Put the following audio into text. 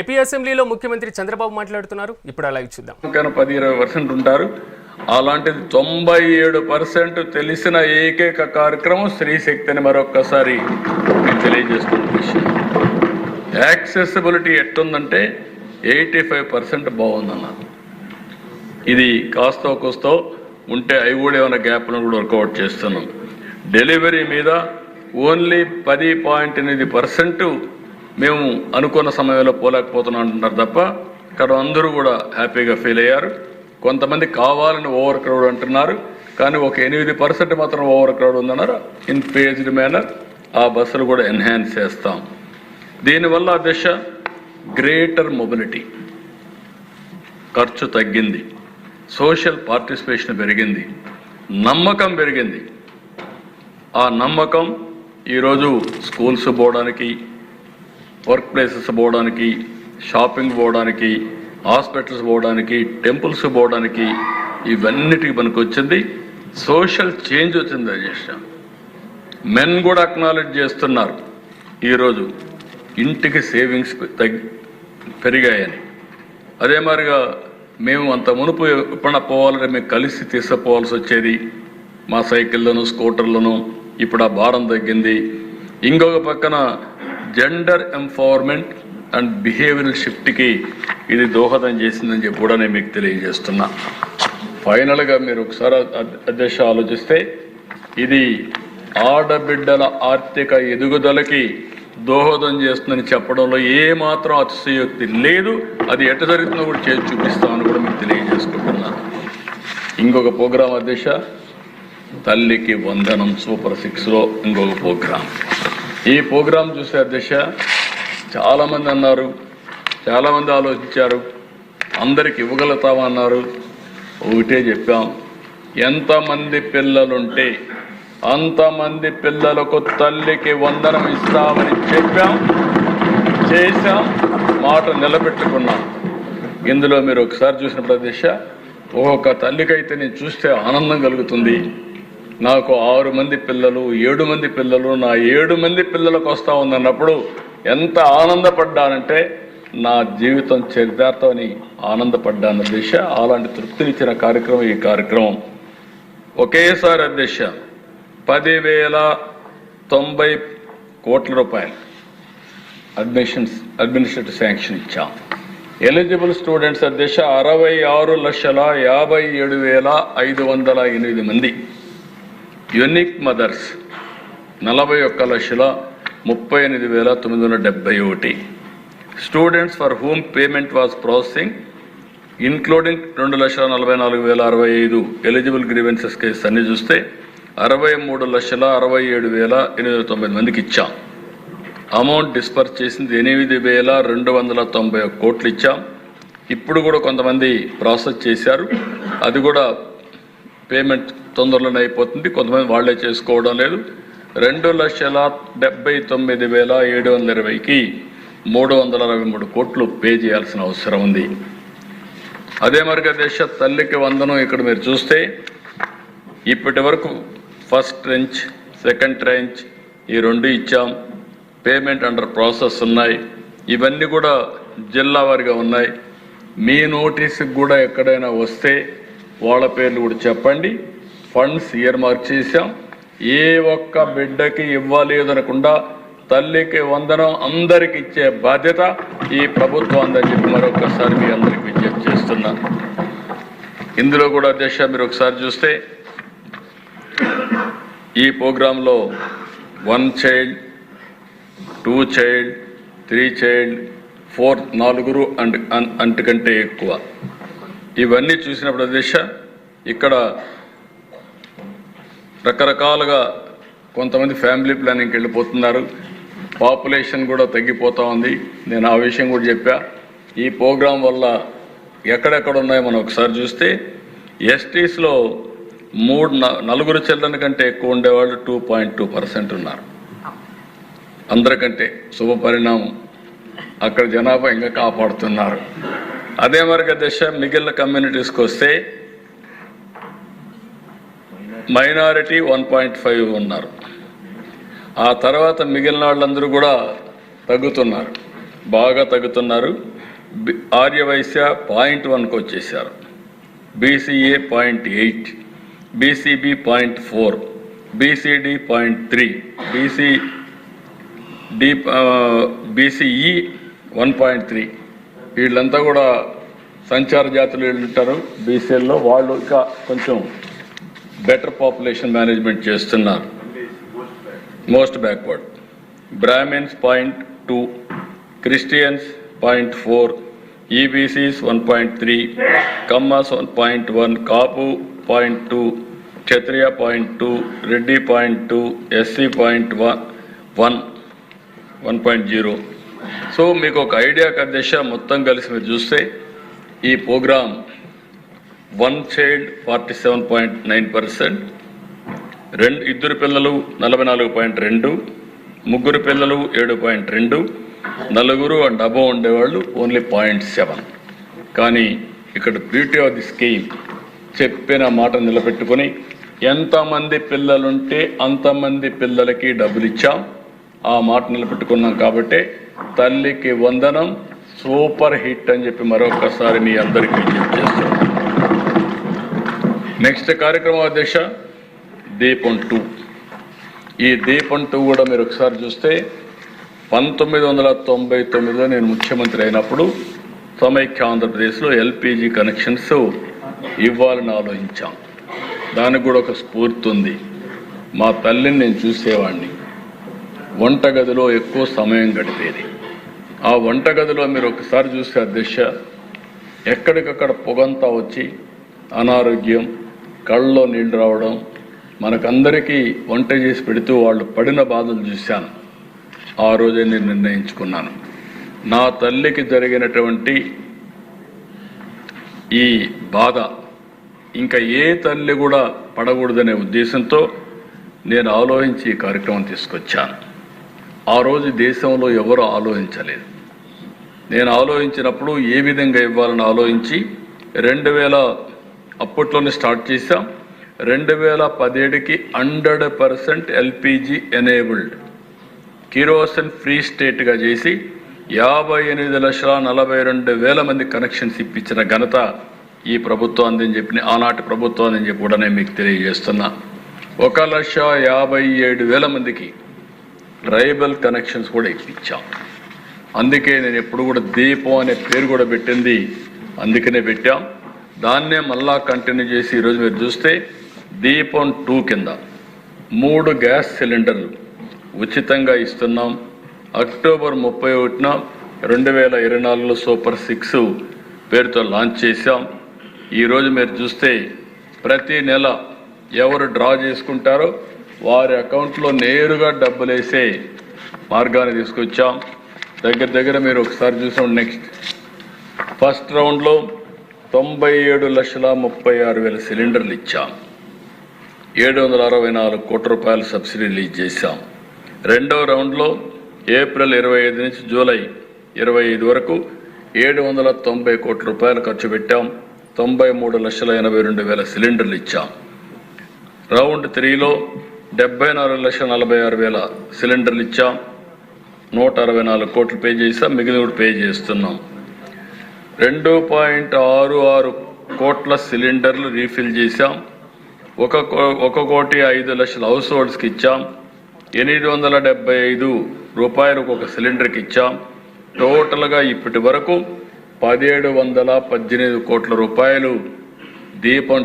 AP అసెంబ్లీలో ముఖ్యమంత్రి చంద్రబాబు మాట్లాడుతున్నారు. ఇప్పుడు అలా చూద్దాం. పది ఇరవై పర్సెంట్ ఉంటారు. అలాంటిది తొంభై ఏడు పర్సెంట్ తెలిసిన ఏకైక కార్యక్రమం స్త్రీశక్తి అని మరొక్కసారి నేను తెలియజేస్తున్న విషయం. యాక్సెసిబిలిటీ ఎట్టుందంటే ఎయిటీ ఫైవ్ పర్సెంట్ బాగుందన్నారు ఇది కాస్తో కోస్తో ఉంటే అవి కూడా ఏమైనా గ్యాప్లను కూడా వర్కౌట్ చేస్తున్నాం. డెలివరీ మీద ఓన్లీ పది పాయింట్ ఎనిమిది పర్సెంట్ మేము అనుకున్న సమయంలో పోలేకపోతున్నాం అంటున్నారు తప్ప ఇక్కడ అందరూ కూడా హ్యాపీగా ఫీల్ అయ్యారు. కొంతమంది కావాలని ఓవర్ క్రౌడ్ అంటున్నారు కానీ ఒక ఎనిమిది పర్సెంట్ మాత్రం ఓవర్ క్రౌడ్ ఉందన్నారు. ఇన్ పేజ్డ్ మేనర్ ఆ బస్సులు కూడా ఎన్హాన్స్ చేస్తాం. దీనివల్ల దిశ గ్రేటర్ మొబిలిటీ. ఖర్చు తగ్గింది. సోషల్ పార్టిసిపేషన్ పెరిగింది. నమ్మకం పెరిగింది. ఆ నమ్మకం ఈరోజు స్కూల్స్ పోవడానికి వర్క్ ప్లేసెస్ పోవడానికి షాపింగ్ పోవడానికి హాస్పిటల్స్ పోవడానికి టెంపుల్స్ పోవడానికి ఇవన్నిటికి మనకు వచ్చింది సోషల్ చేంజ్ వచ్చింది అధ్యక్ష మెన్ కూడా అక్నాలెడ్జ్ చేస్తున్నారు. ఈరోజు ఇంటికి సేవింగ్స్ తగ్గి పెరిగాయని. అదే మాదిరిగా మేము అంత మునుపు ఎప్పుడన్నా పోవాలంటే మేము కలిసి తీసుకుపోవాల్సి వచ్చేది మా సైకిళ్ళను స్కూటర్లను ఇప్పుడు ఆ భారం తగ్గింది. ఇంకొక పక్కన జెండర్ ఎంపవర్మెంట్ అండ్ బిహేవియరల్ షిఫ్ట్కి ఇది దోహదం చేసిందని చెప్పి కూడా నేను మీకు తెలియజేస్తున్నా. ఫైనల్గా మీరు ఒకసారి అధ్యక్ష ఆలోచిస్తే ఇది ఆడబిడ్డల ఆర్థిక ఎదుగుదలకి దోహదం చేస్తుందని చెప్పడంలో ఏమాత్రం అతిశయోక్తి లేదు. అది ఎట జరుగుతుందో కూడా చేసి చూపిస్తామని కూడా మీకు తెలియజేసుకుంటున్నాను ఇంకొక ప్రోగ్రాం అధ్యక్ష తల్లికి వందనం సూపర్ సిక్స్లో ఇంకొక ప్రోగ్రాం. ఈ ప్రోగ్రాం చూసే అధ్యక్ష చాలామంది అన్నారు చాలామంది ఆలోచించారు అందరికి ఇవ్వగలుగుతామన్నారు ఒకటే చెప్పాం ఎంతమంది పిల్లలుంటే అంతమంది పిల్లలకు తల్లికి వందనం ఇస్తామని చెప్పాం చేశాం మాట నిలబెట్టుకున్నాం. ఇందులో మీరు ఒకసారి చూసిన దిశ ఒక్కొక్క తల్లికైతే నేను చూస్తే ఆనందం కలుగుతుంది. నాకు ఆరు మంది పిల్లలు ఏడు మంది పిల్లలు నా ఏడు మంది పిల్లలకు వస్తా ఉందన్నప్పుడు ఎంత ఆనందపడ్డానంటే నా జీవితం చరితార్థమని ఆనందపడ్డాను దిశ అలాంటి తృప్తినిచ్చిన కార్యక్రమం ఈ కార్యక్రమం. ఒకేసారి అధ్యక్ష పదివేల తొంభై కోట్ల రూపాయలు అడ్మిషన్స్ అడ్మినిస్ట్రేటివ్ శాంక్షన్ ఇచ్చాం. ఎలిజిబుల్ స్టూడెంట్స్ అధ్యక్ష అరవై ఆరు లక్షల యాభై ఏడు వేల ఐదు వందల ఎనిమిది మంది. యునిక్ మదర్స్ నలభై ఒక్క లక్షల ముప్పై ఎనిమిది వేల తొమ్మిది వందల డెబ్బై ఒకటి. Students for home payment was processing including రెండు లక్షల నలభై నాలుగు వేల అరవై ఐదు ఎలిజిబుల్ గ్రీవెన్సెస్ కేసెస్ అన్ని చూస్తే అరవై మూడు లక్షల అరవై ఏడు వేల ఎనిమిది వందల తొంభై మందికి ఇచ్చాం. అమౌంట్ డిస్పర్స్ చేసింది ఎనిమిది వేల రెండు వందల తొంభై ఒక్క కోట్లు ఇచ్చాం. ఇప్పుడు కూడా కొంతమంది ప్రాసెస్ చేశారు. అది కూడా పేమెంట్ తొందరలోనే అయిపోతుంది. కొంతమంది వాళ్ళే చేసుకోవడం లేదు. రెండు లక్షల డెబ్బై తొమ్మిది వేల ఏడు వందల ఇరవైకి మూడు వందల అరవై మూడు కోట్లు పే చేయాల్సిన అవసరం ఉంది. అదే మరిగా దేశ తల్లికి వందనం ఇక్కడ మీరు చూస్తే ఇప్పటి వరకు ఫస్ట్ ట్రెంచ్ సెకండ్ ట్రెంచ్ ఈ రెండు ఇచ్చాం. పేమెంట్ అండర్ ప్రాసెస్ ఉన్నాయి. ఇవన్నీ కూడా జిల్లా వారిగా ఉన్నాయి. మీ నోటీస్కి కూడా ఎక్కడైనా వస్తే వాళ్ళ పేర్లు కూడా చెప్పండి. ఫండ్స్ ఇయర్ మార్క్ చేశాం. ఏ ఒక్క బిడ్డకి ఇవ్వలేదనకుండా తల్లికి వందనం అందరికి ఇచ్చే బాధ్యత ఈ ప్రభుత్వం అందని చెప్పి మరొకసారి మీ అందరికి విజ్ఞప్తి చేస్తున్నాను ఇందులో కూడా అధ్యక్ష మీరు ఒకసారి చూస్తే ఈ ప్రోగ్రాంలో one child two child three child four నాలుగురు and అన్- అంతకంటే ఎక్కువ. ఇవన్నీ చూసినప్పుడు అధ్యక్ష ఇక్కడ రకరకాలుగా కొంతమంది ఫ్యామిలీ ప్లానింగ్కి వెళ్ళిపోతున్నారు. పాపులేషన్ కూడా తగ్గిపోతూ ఉంది. నేను ఆ విషయం కూడా చెప్పా. ఈ ప్రోగ్రాం వల్ల ఎక్కడెక్కడ ఉన్నాయో మనం ఒకసారి చూస్తే ఎస్టీస్లో మూడు నలుగురు చిల్డ్రన్ కంటే ఎక్కువ ఉండేవాళ్ళు టూ పాయింట్ టూ పర్సెంట్ ఉన్నారు. అందరికంటే శుభ పరిణామం అక్కడ జనాభా ఇంకా కాపాడుతున్నారు. అదే మరిగ దశ మిగిలిన కమ్యూనిటీస్కి వస్తే మైనారిటీ వన్ పాయింట్ ఫైవ్ ఉన్నారు. ఆ తర్వాత మిగిలిన వాళ్ళందరూ కూడా తగ్గుతున్నారు. బాగా తగ్గుతున్నారు. ఆర్యవైశ్య పాయింట్ వన్కి వచ్చేసారు BCA point eight BCB point four BCD point three BC D BCE one point three. వీళ్ళంతా కూడా సంచార జాతులు వీళ్ళు ఉంటారు. బీసీఎల్లో వాళ్ళు ఇంకా కొంచెం బెటర్ పాపులేషన్ మేనేజ్మెంట్ చేస్తున్నారు most backward Brahmins point two Christians point four EBCs one point three Kammas one point one Kapu point two Kshatriya point two Reddy point two SC point one one one point zero so మీకు ఒక idea అధ్యక్ష మొత్తం కలిసి మీరు చూస్తే ఈ program one child forty seven point nine percent రెండు ఇద్దరు పిల్లలు నలభై నాలుగు పాయింట్ రెండు ముగ్గురు పిల్లలు ఏడు పాయింట్ రెండు నలుగురు అండ్ అబో ఉండేవాళ్ళు ఓన్లీ పాయింట్ సెవెన్. కానీ ఇక్కడ బ్యూటీ ఆఫ్ ది స్కీమ్ చెప్పిన మాట నిలబెట్టుకొని ఎంతమంది పిల్లలుంటే అంతమంది పిల్లలకి డబ్బులు ఇచ్చాం ఆ మాట నిలబెట్టుకున్నాం కాబట్టి తల్లికి వందనం సూపర్ హిట్ అని చెప్పి మరొకసారి మీ అందరికీ విజ్ఞప్తి చేస్తున్నాం. నెక్స్ట్ కార్యక్రమ అధ్యక్ష దీపం టూ ఈ దీపం టూ కూడా మీరు ఒకసారి చూస్తే పంతొమ్మిది వందల తొంభై తొమ్మిదిలో నేను ముఖ్యమంత్రి అయినప్పుడు సమైక్య ఆంధ్రప్రదేశ్లో ఎల్పిజి కనెక్షన్స్ ఇవ్వాలని ఆలోచించాం. దానికి కూడా ఒక స్ఫూర్తి ఉంది. మా తల్లిని నేను చూసేవాడిని వంటగదిలో ఎక్కువ సమయం గడిపేది. ఆ వంటగదిలో మీరు ఒకసారి చూస్తే అధ్యక్ష ఎక్కడికక్కడ పొగంతా వచ్చి అనారోగ్యం కళ్ళలో నీళ్ళు రావడం మనకందరికీ వంట చేసి పెడుతూ వాళ్ళు పడిన బాధలు చూశాను. ఆ రోజే నేను నిర్ణయించుకున్నాను. నా తల్లికి జరిగినటువంటి ఈ బాధ ఇంకా ఏ తల్లి కూడా పడకూడదనే ఉద్దేశంతో నేను ఆలోచించి ఈ కార్యక్రమం తీసుకొచ్చాను. ఆ రోజు దేశంలో ఎవరు ఆలోచించలేదు. నేను ఆలోచించినప్పుడు ఏ విధంగా ఇవ్వాలని ఆలోచించి రెండు వేల అప్పట్లోనే స్టార్ట్ చేసాం రెండు వేల పదిహేడుకి hundred percent LPG enabled. Kerosene free స్టేట్గా చేసి యాభై ఎనిమిది లక్షల నలభై రెండు వేల మంది కనెక్షన్స్ ఇప్పించిన ఘనత ఈ ప్రభుత్వం అందని చెప్పి ఆనాటి ప్రభుత్వం అని చెప్పి కూడా నేను మీకు తెలియజేస్తున్నా. ఒక లక్ష యాభై ఏడు వేల మందికి రైబల్ కనెక్షన్స్ కూడా ఇప్పించాం. అందుకే నేను ఎప్పుడు కూడా దీపం అనే పేరు కూడా పెట్టింది. అందుకనే పెట్టాం. దాన్నే మళ్ళా కంటిన్యూ చేసి ఈరోజు మీరు చూస్తే దీపం టూ కింద మూడు గ్యాస్ సిలిండర్లు ఉచితంగా ఇస్తున్నాం. అక్టోబర్ ముప్పై ఒకటిన రెండు వేల ఇరవై నాలుగులో సూపర్ సిక్స్ పేరుతో లాంచ్ చేశాం. ఈరోజు మీరు చూస్తే ప్రతి నెల ఎవరు డ్రా చేసుకుంటారో వారి అకౌంట్లో నేరుగా డబ్బులు వేసే మార్గాన్ని తీసుకొచ్చాం. దగ్గర దగ్గర మీరు ఒకసారి చూసాం నెక్స్ట్ ఫస్ట్ రౌండ్లో తొంభై ఏడు లక్షల ముప్పై ఆరు వేల సిలిండర్లు ఇచ్చాం. ఏడు వందల అరవై నాలుగు కోట్ల రూపాయలు సబ్సిడీ రిలీజ్ చేశాం. రెండవ రౌండ్లో ఏప్రిల్ ఇరవై ఐదు నుంచి జూలై ఇరవై ఐదు వరకు ఏడు వందల తొంభై కోట్ల రూపాయలు ఖర్చు పెట్టాం. తొంభై మూడు లక్షల ఎనభై రెండు వేల సిలిండర్లు ఇచ్చాం. రౌండ్ త్రీలో డెబ్బై నాలుగు లక్షల నలభై ఆరు వేల సిలిండర్లు ఇచ్చాం. నూట అరవై నాలుగు కోట్లు పే చేసాం మిగిలిన కూడా పే చేస్తున్నాం. రెండు పాయింట్ ఆరు ఆరు కోట్ల సిలిండర్లు రీఫిల్ చేశాం. ఒక కో- ఒక కోటి ఐదు లక్షల హౌస్ హోల్డ్స్కి ఇచ్చాం. ఎనిమిది వందల డెబ్బై ఐదు రూపాయలకు ఒక సిలిండర్కి ఇచ్చాం. టోటల్గా ఇప్పటి వరకు పదిహేడు వందల పద్దెనిమిది కోట్ల రూపాయలు దీపం